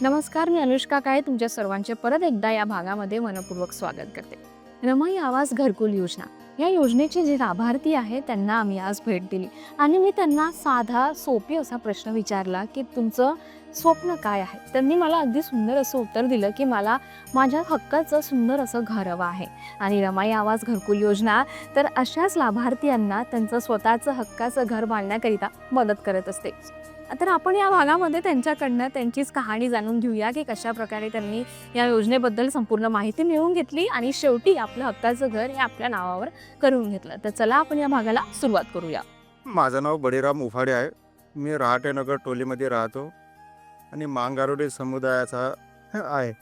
नमस्कार मी अनुष्का काय? तुमच्या सर्वांचे परत एकदा या भागामध्ये मनपूर्वक स्वागत करते. रमाई आवास घरकुल योजना. या योजनेचे जे लाभार्थी आहे त्यांना आम्ही आज भेट दिली. आणि मी त्यांना साधा सोपी असा प्रश्न विचारला की तुमचं स्वप्न काय आहे? त्यांनी मला अगदी सुंदर असं उत्तर दिलं की मला माझ्या हक्काचं सुंदर असं घर हवं आहे. आणि रमाई आवास घरकुल योजना तर अशाच लाभार्थ्यांना त्यांचं स्वतःचं हक्काचं घर बांधण्याकरिता मदत करत असते. तर आपण या भागामध्ये त्यांच्याकडनं त्यांचीच कहाणी जाणून घेऊया की कशा प्रकारे त्यांनी या योजनेबद्दल संपूर्ण माहिती मिळवून घेतली आणि शेवटी आपलं हक्काचं घर हे आपल्या नावावर करून घेतलं. तर चला आपण या भागाला सुरुवात करूया. माझं नाव बळीराम उफाडे आहे. मी रहाटेनगर टोलीमध्ये राहतो आणि मांगारोडी समुदायाचा आहे.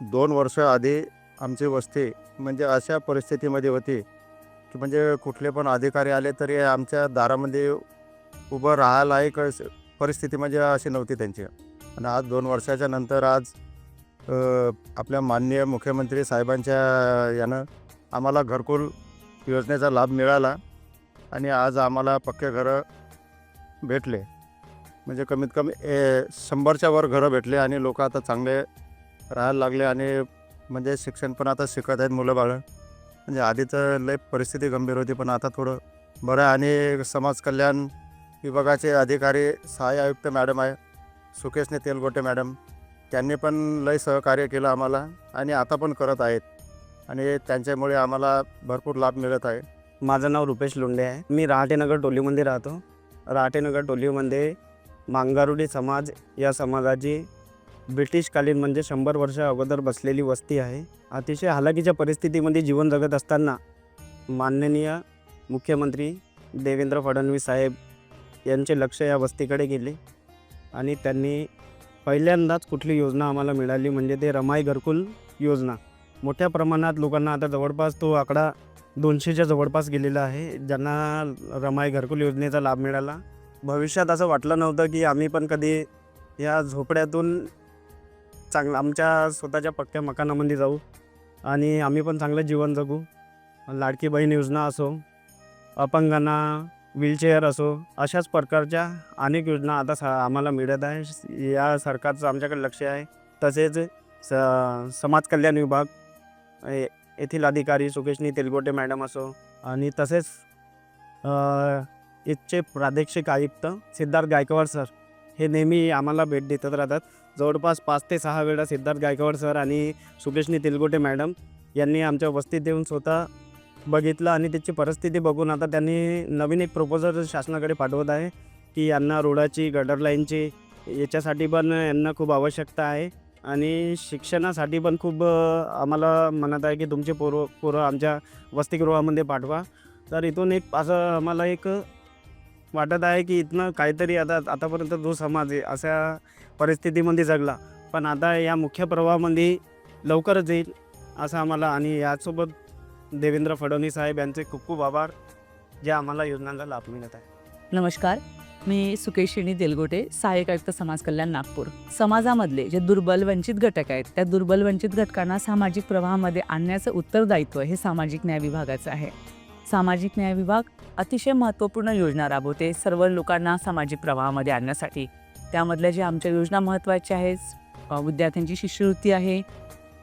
दोन वर्ष आधी आमची वस्ती म्हणजे अशा परिस्थितीमध्ये होती की म्हणजे कुठले पण अधिकारी आले तरी आमच्या दारामध्ये उभं राहायला एक परिस्थिती म्हणजे अशी नव्हती त्यांची. आणि आज दोन वर्षाच्या नंतर आज आपल्या माननीय मुख्यमंत्री साहेबांच्या यानं आम्हाला घरकुल योजनेचा लाभ मिळाला आणि आज आम्हाला पक्के घरं भेटले. म्हणजे कमीत कमी ए शंभरच्या वर घरं भेटले आणि लोक आता चांगले राहायला लागले आणि म्हणजे शिक्षण पण आता शिकत आहेत मुलं बाळं. म्हणजे आधी तर लय परिस्थिती गंभीर होती पण आता थोडं बरं आहे आणि समाज कल्याण विभागाचे अधिकारी सहाय्य आयुक्त मॅडम आहे सुकेशने तेलगोटे मॅडम. त्यांनी पण लय सहकार्य केलं आम्हाला आणि आता पण करत आहेत. आणि त्यांच्यामुळे आम्हाला भरपूर लाभ मिळत आहे. माझं नाव रुपेश लोंडे आहे. मी रहाटेनगर टोलीमध्ये राहतो. रहाटेनगर टोलीमध्ये मांगारुडी समाज या समाजाची ब्रिटिशकालीन म्हणजे शंभर वर्ष अगोदर बसलेली वस्ती आहे. अतिशय हालाकीच्या परिस्थितीमध्ये जीवन जगत असताना माननीय मुख्यमंत्री देवेंद्र फडणवीस साहेब यांचे लक्ष या वस्तीकडे गेले आणि त्यांनी पहिल्यांदाच कुठली योजना आम्हाला मिळाली म्हणजे ते रमाई घरकुल योजना. मोठ्या प्रमाणात लोकांना आता जवळपास तो आकडा दोनशेच्या जवळपास गेलेला आहे ज्यांना रमाई घरकुल योजनेचा लाभ मिळाला. भविष्यात असं वाटलं नव्हतं की आम्ही पण कधी या झोपड्यातून चांगलं आमच्या स्वतःच्या पक्क्या मकानामध्ये जाऊ आणि आम्ही पण चांगलं जीवन जगू. लाडकी बहीण योजना असो अपंगांना व्हीलचेअर असो अशाच प्रकारच्या अनेक योजना आता सा आम्हाला मिळत आहे या सरकारचं आमच्याकडे लक्ष आहे. तसेच स समाज कल्याण विभाग ए- येथील अधिकारी सुकेशनी तेलगोटे मॅडम असो आणि तसेच इथचे प्रादेशिक आयुक्त सिद्धार्थ गायकवाड सर हे नेहमी आम्हाला भेट देतच राहतात. जवळपास पाच ते सहा वेळा सिद्धार्थ गायकवाड सर आणि सुकेशनी तेलगोटे मॅडम यांनी आमच्या वस्तीत येऊन स्वतः बघितलं आणि त्याची परिस्थिती बघून आता त्यांनी नवीन एक प्रपोजल शासनाकडे पाठवत आहे की यांना रोडाची गटर लाईनची याच्यासाठी पण यांना खूप आवश्यकता आहे. आणि शिक्षणासाठी पण खूप आम्हाला म्हणत आहे की तुमचे पोरं पोरं आमच्या वसतिगृहामध्ये पाठवा. तर इथून एक असं आम्हाला एक वाटत आहे की इथनं काहीतरी आता आतापर्यंत जो समाज आहे अशा परिस्थितीमध्ये जगला. पण आता या मुख्य प्रवाहामध्ये लवकरच येईल असं आम्हाला आणि यासोबत देवेंद्र फडणवीस साहेब यांचे खूप खूप आभार जे आम्हाला योजनांचा लाभ मिळत आहे. नमस्कार मी सुकेशिणी तेलगोटे सहाय्यक आयुक्त समाज कल्याण नागपूर. समाजामधले जे दुर्बल वंचित घटक आहेत त्या दुर्बल वंचित घटकांना सामाजिक प्रवाहामध्ये आणण्याचं उत्तरदायित्व हे सामाजिक न्याय विभागाचं आहे. सामाजिक न्याय विभाग अतिशय महत्त्वपूर्ण योजना राबवते सर्व लोकांना सामाजिक प्रवाहामध्ये आणण्यासाठी. त्यामधल्या ज्या आमच्या योजना महत्त्वाच्या आहेत विद्यार्थ्यांची शिष्यवृत्ती आहे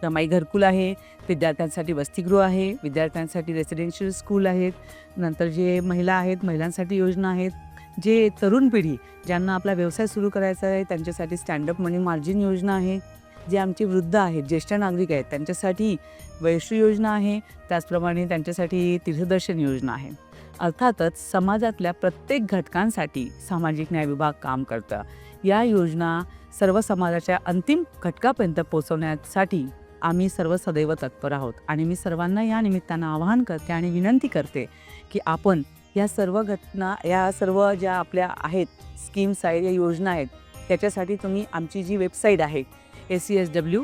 रमाई घरकुल आहे विद्यार्थ्यांसाठी वसतिगृह आहे विद्यार्थ्यांसाठी रेसिडेन्शियल स्कूल आहेत नंतर जे महिला आहेत महिलांसाठी योजना आहेत. जे तरुण पिढी ज्यांना आपला व्यवसाय सुरू करायचा आहे त्यांच्यासाठी स्टँडअप मनी मार्जिन योजना आहे. जे आमचे वृद्ध आहेत ज्येष्ठ नागरिक आहेत त्यांच्यासाठी वैश्य योजना आहे. त्याचप्रमाणे त्यांच्यासाठी तीर्थदर्शन योजना आहे. अर्थातच समाजातल्या प्रत्येक घटकांसाठी सामाजिक न्याय विभाग काम करतं. या योजना सर्व समाजाच्या अंतिम घटकापर्यंत पोहोचवण्यासाठी आम्ही सर्व सदैव तत्पर आहोत. आणि मी सर्वांना या निमित्तानं आवाहन करते आणि विनंती करते की आपण या सर्व घटना या सर्व ज्या आपल्या आहेत स्कीम्स आहेत या योजना आहेत त्याच्यासाठी तुम्ही आमची जी वेबसाईट आहे ए सी एस डब्ल्यू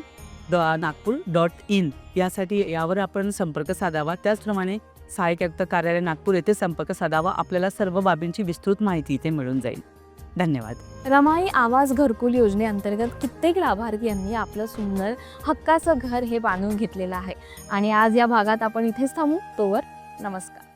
ड नागपूर डॉट इन यासाठी यावर आपण संपर्क साधावा. त्याचप्रमाणे सहाय्यक आयुक्त कार्यालय नागपूर येथे संपर्क साधावा. आपल्याला सर्व बाबींची विस्तृत माहिती इथे मिळून जाईल. धन्यवाद. रमाई आवास घरकुल योजनेअंतर्गत कित्येक लाभार्थी यांनी आपलं सुंदर हक्काचं घर हे बांधून घेतलेलं आहे. आणि आज या भागात आपण इथेच थांबू. तोवर नमस्कार.